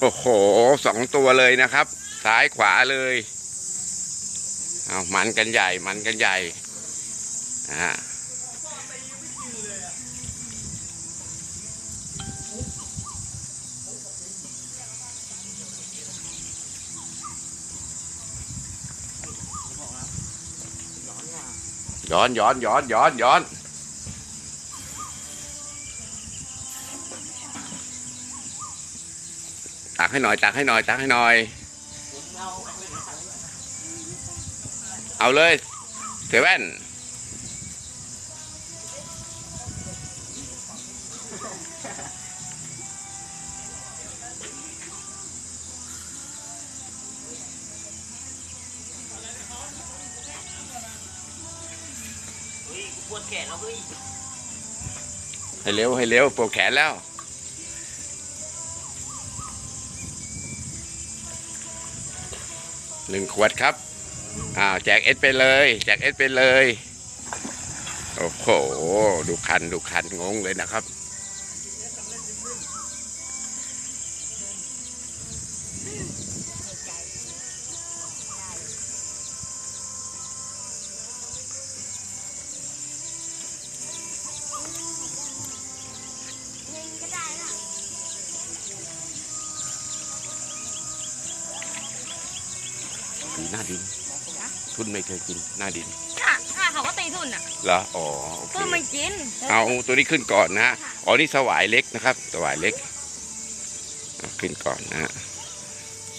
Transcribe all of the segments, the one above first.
โอ้โหสองตัวเลยนะครับ ซ้ายขวาเลยเอามันกันใหญ่มันกันใหญ่อ่าย้อนย้อนย้อนย้อนย้อน ตักให้หน่อย ตักให้หน่อย ตักให้หน่อย เอาเลยเซเว่นเฮ้ยกูปวดแขนแล้วเฮ้ยให้เร็วให้เร็วปวดแขนแล้ว หนึ่งขวดครับอ้าวแจกเอสไปเลยแจกเอสไปเลย โอ้โห ดูคันดูคันงงเลยนะครับ ดีหน้าดิน ทุนไม่เคยกินหน้าดินค่ะค่ะเขาก็ตีทุนอะเหรออ๋อโอเคทุนไม่กินเอาตัวนี้ขึ้นก่อนนะฮะอ๋อนี่สวายเล็กนะครับ สวายเล็กเอาขึ้นก่อนนะฮะ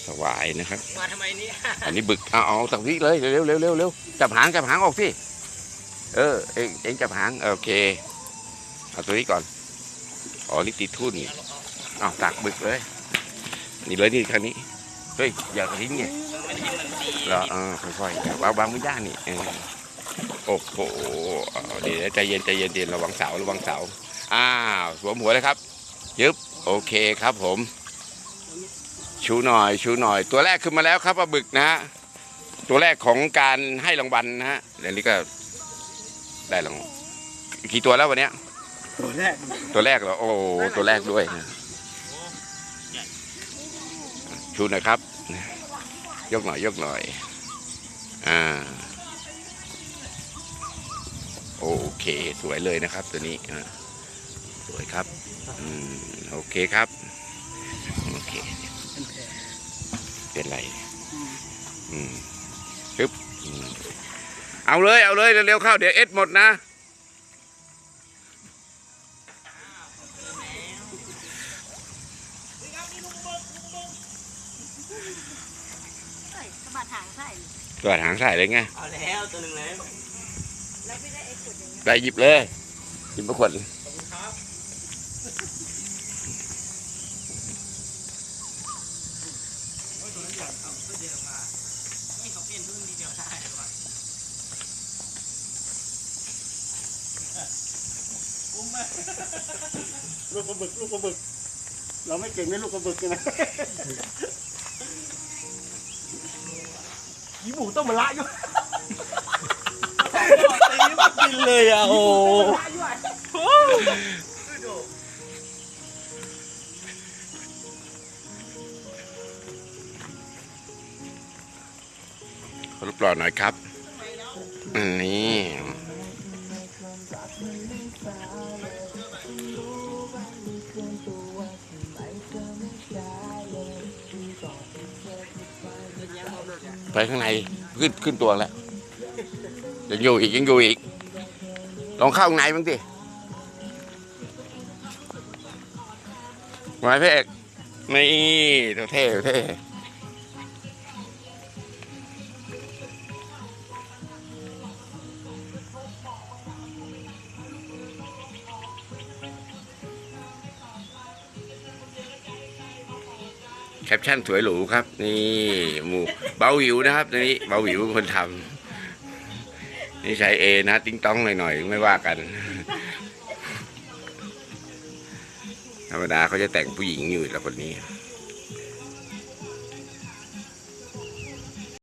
สวายนะครับมาทำไมเนี่ยอันนี้บึกเอาเอาสักทีเลยเร็วเร็วเร็วเร็วจับหางจับหางออกสิเออเองเองจับหางโอเคเอาตัวนี้ก่อนอ๋อนี่ติดทุ่นเอาตักบึกเลย นี่เลยนี่คันนี้เฮ้ยอย่าทิ้งเนี่ยไม่ได้มันดี เหรอเออค่อยๆวางวางไม่ย่างนี่เออโอ้โหเอาเดี๋ยวใจเย็นใจเย็นเย็นระวังเสาระวังเสาอ้าวสวมหัวเลยครับยึบโอเคครับผม ชูหน่อย ชูหน่อย ตัวแรกขึ้นมาแล้วครับปลาบึกนะฮะตัวแรกของการให้รางวัลนะฮะเดี๋ยวนี้ก็ได้รางวัลกี่ตัวแล้ววันเนี้ย ตัวแรกตัวแรกเหรอโอ้โหตัวแรกด้วยนะชูหน่อยครับ ยกหน่อย ยกหน่อย อ่า โอเค สวยเลยนะครับ ตัวนี้อ่าสวยครับ อืม โอเคครับ โอเค เป็นไร อืมปึ๊บอืมเอาเลย เอาเลย เร็วๆเข้า เดี๋ยวเอ็ดหมดนะ เฮ้ยกระบะถางใส่ตัวหางใส่เลยไง เอาแล้วตัวหนึ่งแล้วแล้วไม่ได้ไอ้ขวดอย่างนี้ไปหยิบเลย หยิบมาขวดให้เขาเปลี่ยนทุ่นทีเดียวได้ก่อนลูกกระบึกลูกกระบึก เราไม่เก่งในลูกกระบึกใช่ไหม ยี่หมูต้องมาละอยู่ตีมากินเลยอะโอ้ขอรูปหล่อหน่อยครับอัน ไปข้างในขึ้นขึ้นตัวแล้วยังอยู่อีกยังอยู่อีก ลองเข้าข้างในบ้างสิมาพี่เอกนี่เท่เท่ แคปชั่นสวยหรูครับ นี่หมูเบาหิวนะครับตัวนี้เบาหิวคนทำนี่ใช้เอนะติ้งต้องหน่อยๆ ไม่ว่ากัน ธรรมดาเขาจะแต่งผู้หญิงอยู่แล้วคนนี้